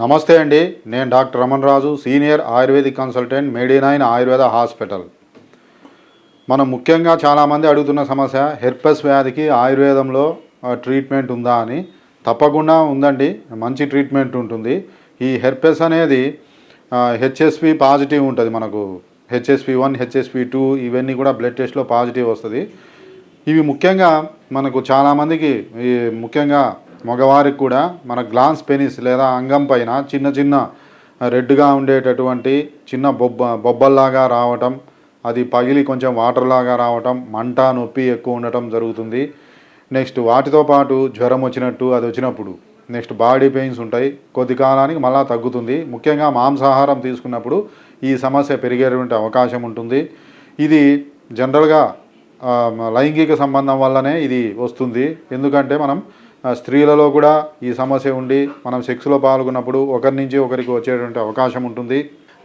నమస్తే అండి. నేను doctor Raman Raju senior Ayurvedic consultant మేడినైన్ Ayurveda hospital. మనం ముఖ్యంగా చాలామంది అడుగుతున్న సమస్య హెర్పెస్ వ్యాధికి ఆయుర్వేదంలో ట్రీట్మెంట్ ఉందా అని. తప్పకుండా ఉందండి. మంచి ట్రీట్మెంట్ ఉంటుంది. ఈ హెర్పెస్ అనేది హెచ్ఎస్పి పాజిటివ్ ఉంటుంది మనకు. హెచ్ఎస్పి వన్ హెచ్ఎస్పి టూ ఇవన్నీ కూడా బ్లడ్ టెస్ట్లో పాజిటివ్ వస్తుంది. ఇవి ముఖ్యంగా మనకు చాలామందికి ఈ ముఖ్యంగా మగవారికి కూడా మన గ్లాన్స్ పెనిస్ లేదా అంగం పైన చిన్న చిన్న రెడ్గా ఉండేటటువంటి చిన్న బొబ్బ బొబ్బల్లాగా రావటం అది పగిలి కొంచెం వాటర్లాగా రావటం మంట నొప్పి ఎక్కువ ఉండటం జరుగుతుంది. నెక్స్ట్ వాటితో పాటు జ్వరం వచ్చినట్టు అది వచ్చినప్పుడు నెక్స్ట్ బాడీ పెయిన్స్ ఉంటాయి. కొద్ది కాలానికి మళ్ళా తగ్గుతుంది. ముఖ్యంగా మాంసాహారం తీసుకున్నప్పుడు ఈ సమస్య పెరిగేటువంటి అవకాశం ఉంటుంది. ఇది జనరల్గా లైంగిక సంబంధం వల్లనే ఇది వస్తుంది. ఎందుకంటే మనం స్త్రీలలో కూడా ఈ సమస్య ఉండి మనం సెక్స్లో పాల్గొన్నప్పుడు ఒకరి నుంచి ఒకరికి వచ్చేటువంటి అవకాశం ఉంటుంది.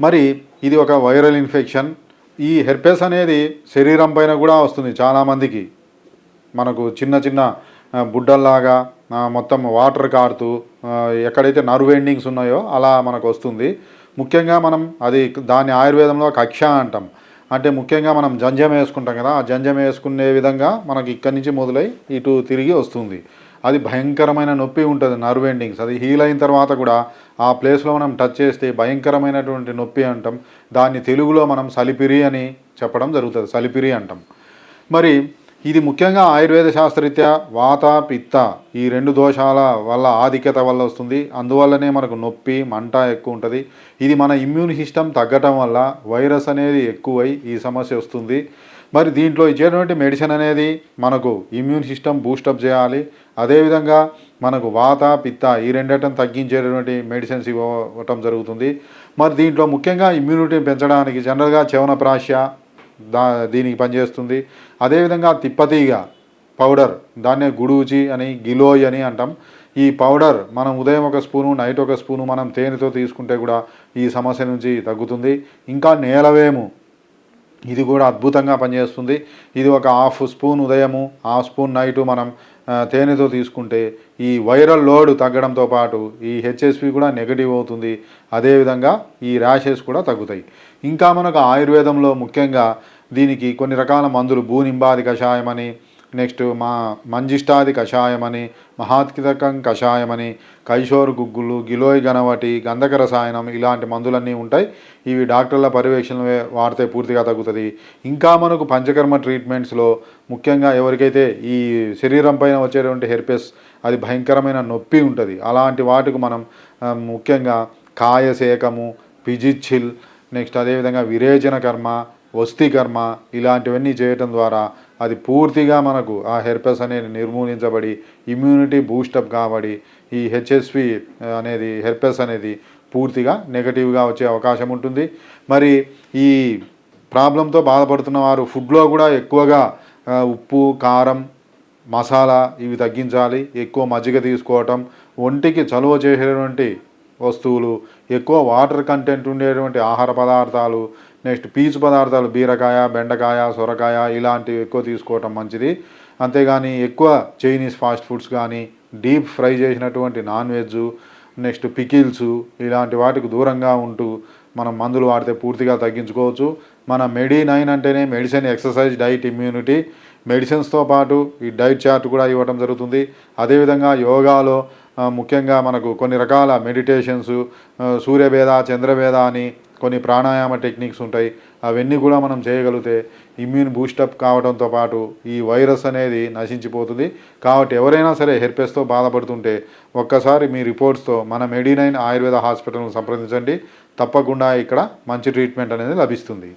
మరి ఇది ఒక వైరల్ ఇన్ఫెక్షన్. ఈ హెర్పెస్ అనేది శరీరం పైన కూడా వస్తుంది చాలామందికి. మనకు చిన్న చిన్న బుడ్డల్లాగా మొత్తం వాటర్ కారుతూ ఎక్కడైతే నర్వ్ ఎండింగ్స్ ఉన్నాయో అలా మనకు వస్తుంది. ముఖ్యంగా మనం అది దాన్ని ఆయుర్వేదంలో కక్ష అంటాం. అంటే ముఖ్యంగా మనం జంజం వేసుకుంటాం కదా ఆ జంజం వేసుకునే విధంగా మనకి ఇక్కడి నుంచి మొదలై ఇటు తిరిగి వస్తుంది. అది భయంకరమైన నొప్పి ఉంటుంది నర్వ్ ఎండింగ్స్ అది హీల్ అయిన తర్వాత కూడా ఆ ప్లేస్లో మనం టచ్ చేస్తే భయంకరమైనటువంటి నొప్పి అంటాం. దాన్ని తెలుగులో మనం సలిపిరి అని చెప్పడం జరుగుతుంది సలిపిరి అంటాం. మరి ఇది ముఖ్యంగా ఆయుర్వేద శాస్త్రరీత్యా వాత పిత్త ఈ రెండు దోషాల వల్ల ఆధిక్యత వల్ల వస్తుంది. అందువల్లనే మనకు నొప్పి మంట ఎక్కువ ఉంటుంది. ఇది మన ఇమ్యూన్ సిస్టమ్ తగ్గటం వల్ల వైరస్ అనేది ఎక్కువై ఈ సమస్య వస్తుంది. మరి దీంట్లో ఇచ్చేటువంటి మెడిసిన్ అనేది మనకు ఇమ్యూన్ సిస్టమ్ బూస్టప్ చేయాలి. అదేవిధంగా మనకు వాత పిత్త ఈ రెండటం తగ్గించేటటువంటి మెడిసిన్స్ ఇవ్వటం జరుగుతుంది. మరి దీంట్లో ముఖ్యంగా ఇమ్యూనిటీని పెంచడానికి జనరల్గా చవనప్రాశ్య దా దీనికి పనిచేస్తుంది. అదేవిధంగా తిప్పతీగ పౌడర్ దాన్నే గుడూచి అని గిలోయ్ అని అంటాం. ఈ పౌడర్ మనం ఉదయం ఒక స్పూను నైట్ ఒక స్పూను మనం తేనెతో తీసుకుంటే కూడా ఈ సమస్య నుంచి తగ్గుతుంది. ఇంకా నేలవేము ఇది కూడా అద్భుతంగా పనిచేస్తుంది. ఇది ఒక హాఫ్ స్పూన్ ఉదయము హాఫ్ స్పూన్ నైటు మనం తేనెతో తీసుకుంటే ఈ వైరల్ లోడ్ తగ్గడంతో పాటు ఈ హెచ్ఎస్పి కూడా నెగటివ్ అవుతుంది. అదేవిధంగా ఈ ర్యాషెస్ కూడా తగ్గుతాయి. ఇంకా మనకు ఆయుర్వేదంలో ముఖ్యంగా దీనికి కొన్ని రకాల మందులు భూనింబాది కషాయం అని నెక్స్ట్ మా మంజిష్టాది కషాయమని మహాత్కితకం కషాయం అని కైశోర్ గుగ్గులు గిలోయ్ గణవటి గంధక రసాయనం ఇలాంటి మందులన్నీ ఉంటాయి. ఇవి డాక్టర్ల పర్యవేక్షణ వాడితే పూర్తిగా తగ్గుతుంది. ఇంకా మనకు పంచకర్మ ట్రీట్మెంట్స్లో ముఖ్యంగా ఎవరికైతే ఈ శరీరం పైన వచ్చేటువంటి హెర్పెస్ అది భయంకరమైన నొప్పి ఉంటుంది. అలాంటి వాటికి మనం ముఖ్యంగా కాయసేకము పిజిచ్చిల్ నెక్స్ట్ అదేవిధంగా విరేచన కర్మ వస్తి కర్మ ఇలాంటివన్నీ చేయటం ద్వారా అది పూర్తిగా మనకు ఆ హెర్పెస్ అనేది నిర్మూలించబడి ఇమ్యూనిటీ బూస్టప్ కాబడి ఈ హెచ్ఎస్వి అనేది హెర్పెస్ అనేది పూర్తిగా నెగటివ్గా వచ్చే అవకాశం ఉంటుంది. మరి ఈ ప్రాబ్లంతో బాధపడుతున్న వారు ఫుడ్లో కూడా ఎక్కువగా ఉప్పు కారం మసాలా ఇవి తగ్గించాలి. ఎక్కువ మజ్జిగ తీసుకోవటం ఒంటికి చలువ చేసేటువంటి వస్తువులు ఎక్కువ వాటర్ కంటెంట్ ఉండేటువంటి ఆహార పదార్థాలు నెక్స్ట్ పీచు పదార్థాలు బీరకాయ బెండకాయ సొరకాయ ఇలాంటివి ఎక్కువ తీసుకోవటం మంచిది. అంతేగాని ఎక్కువ చైనీస్ ఫాస్ట్ ఫుడ్స్ కానీ డీప్ ఫ్రై చేసినటువంటి నాన్ వెజ్ నెక్స్ట్ పికిల్స్ ఇలాంటి వాటికి దూరంగా ఉంటూ మనం మందులు వాడితే పూర్తిగా తగ్గించుకోవచ్చు. మన మెడి నైన్ అంటేనే మెడిసిన్ ఎక్సర్సైజ్ డైట్ ఇమ్యూనిటీ. మెడిసిన్స్తో పాటు ఈ డైట్ చార్ట్ కూడా ఇవ్వడం జరుగుతుంది. అదేవిధంగా యోగాలో ముఖ్యంగా మనకు కొన్ని రకాల మెడిటేషన్స్ సూర్యభేద చంద్రభేద అని కొన్ని ప్రాణాయామ టెక్నిక్స్ ఉంటాయి. అవన్నీ కూడా మనం చేయగలిగితే ఇమ్యూన్ బూస్టప్ కావడంతో పాటు ఈ వైరస్ అనేది నశించిపోతుంది. కాబట్టి ఎవరైనా సరే హెర్పెస్తో బాధపడుతుంటే ఒక్కసారి మీ రిపోర్ట్స్తో మన మెడినైన్ ఆయుర్వేద హాస్పిటల్ను సంప్రదించండి. తప్పకుండా ఇక్కడ మంచి ట్రీట్మెంట్ అనేది లభిస్తుంది.